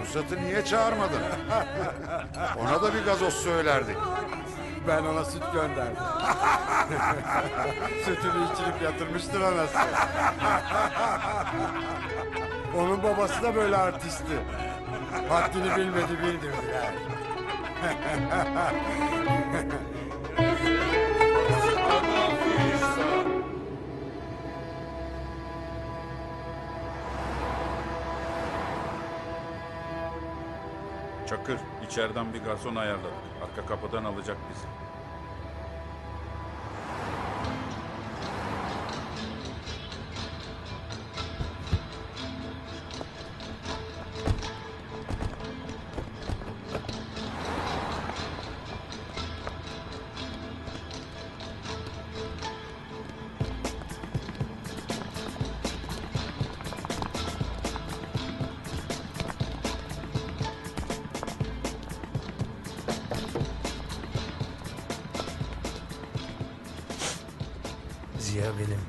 Pusat'ı niye çağırmadın? Ona da bir gazoz söylerdik. Ben ona süt gönderdim. Sütünü içirip yatırmıştır anası. Onun babası da böyle artistti. Haddini bilmedi bildirdiler. Çakır içeriden bir garson ayarladık. Arka kapıdan alacak bizi. Ziya benim.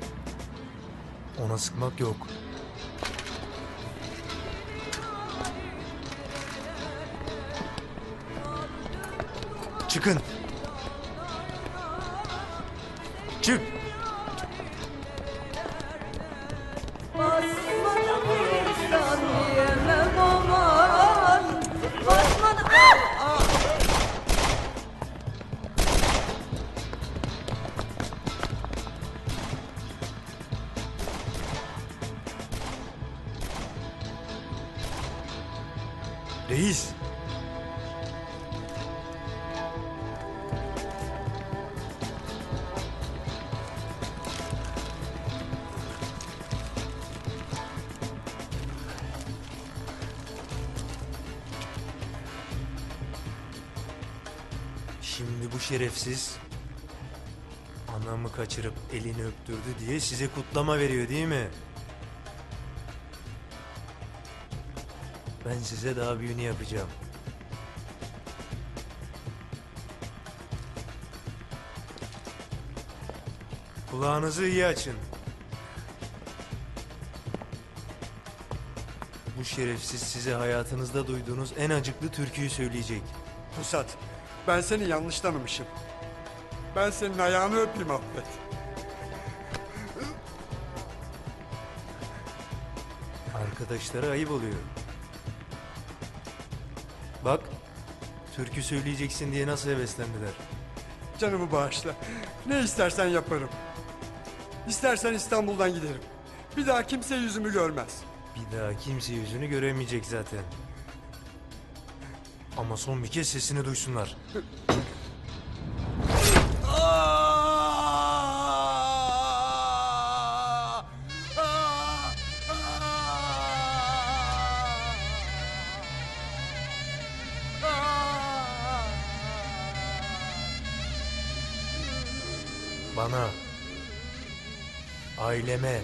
Ona sıkmak yok. Çıkın. Çık. Reis. Şimdi bu şerefsiz anamı kaçırıp elini öptürdü diye size kutlama veriyor değil mi? Ben size daha büyüğünü yapacağım. Kulağınızı iyi açın. Bu şerefsiz size hayatınızda duyduğunuz en acıklı türküyü söyleyecek. Pusat, ben seni yanlış tanımışım. Ben senin ayağını öpeyim affet. Arkadaşlara ayıp oluyor. Bak, türkü söyleyeceksin diye nasıl heveslendiler. Canımı bağışla. Ne istersen yaparım. İstersen İstanbul'dan giderim. Bir daha kimse yüzümü görmez. Bir daha kimse yüzünü göremeyecek zaten. Ama son bir kez sesini duysunlar. Bana, aileme,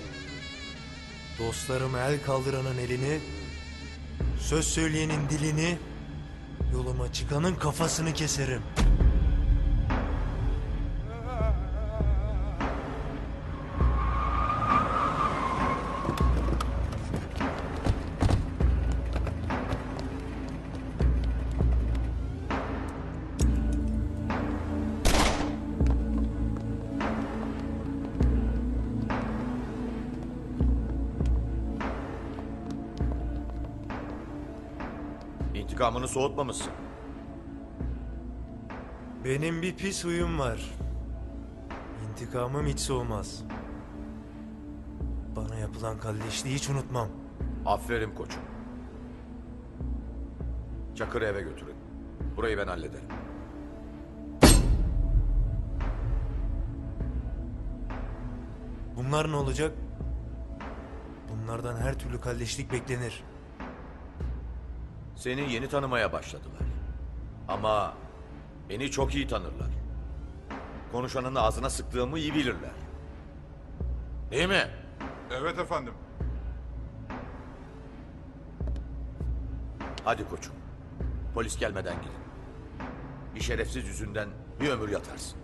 dostlarıma el kaldıranın elini, söz söyleyenin dilini, yoluma çıkanın kafasını keserim. İntikamını soğutmamışsın. Benim bir pis huyum var. İntikamım hiç soğumaz. Bana yapılan kalleşliği hiç unutmam. Aferin koçum. Çakır'ı eve götürün. Burayı ben hallederim. Bunlar ne olacak? Bunlardan her türlü kalleşlik beklenir. Seni yeni tanımaya başladılar. Ama beni çok iyi tanırlar. Konuşanın ağzına sıktığımı iyi bilirler. Değil mi? Evet efendim. Hadi koçum. Polis gelmeden gidin. Bir şerefsiz yüzünden bir ömür yatarsın.